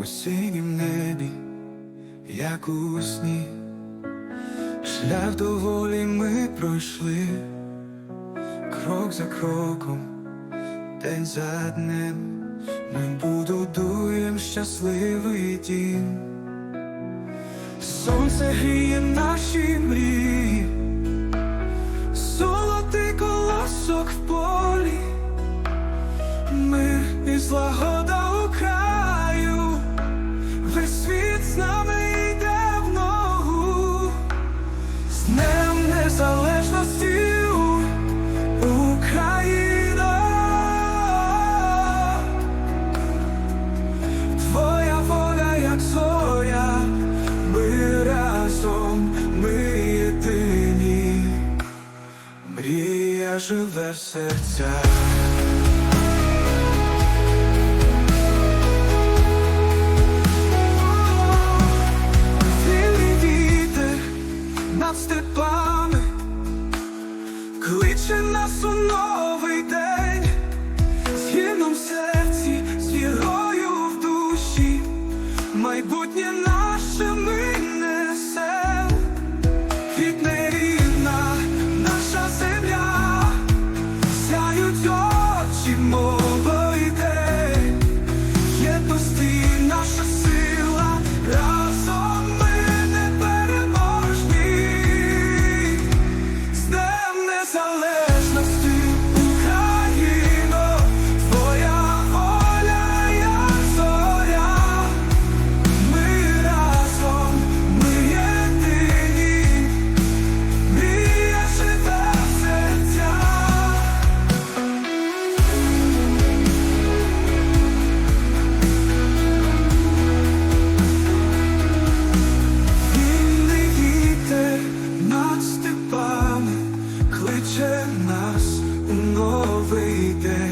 у синім небі, як у сні, шлях до волі ми пройшли, крок за кроком, день за днем, ми будуємо щасливий дім. Сонце гріє наші мрії, золотий колосок в полі, мир і злагода живе в серцях. Вільний над степами кличе нас у новий день, з в серці, з вірою в душі, майбутнє наше кличе нас у новий день.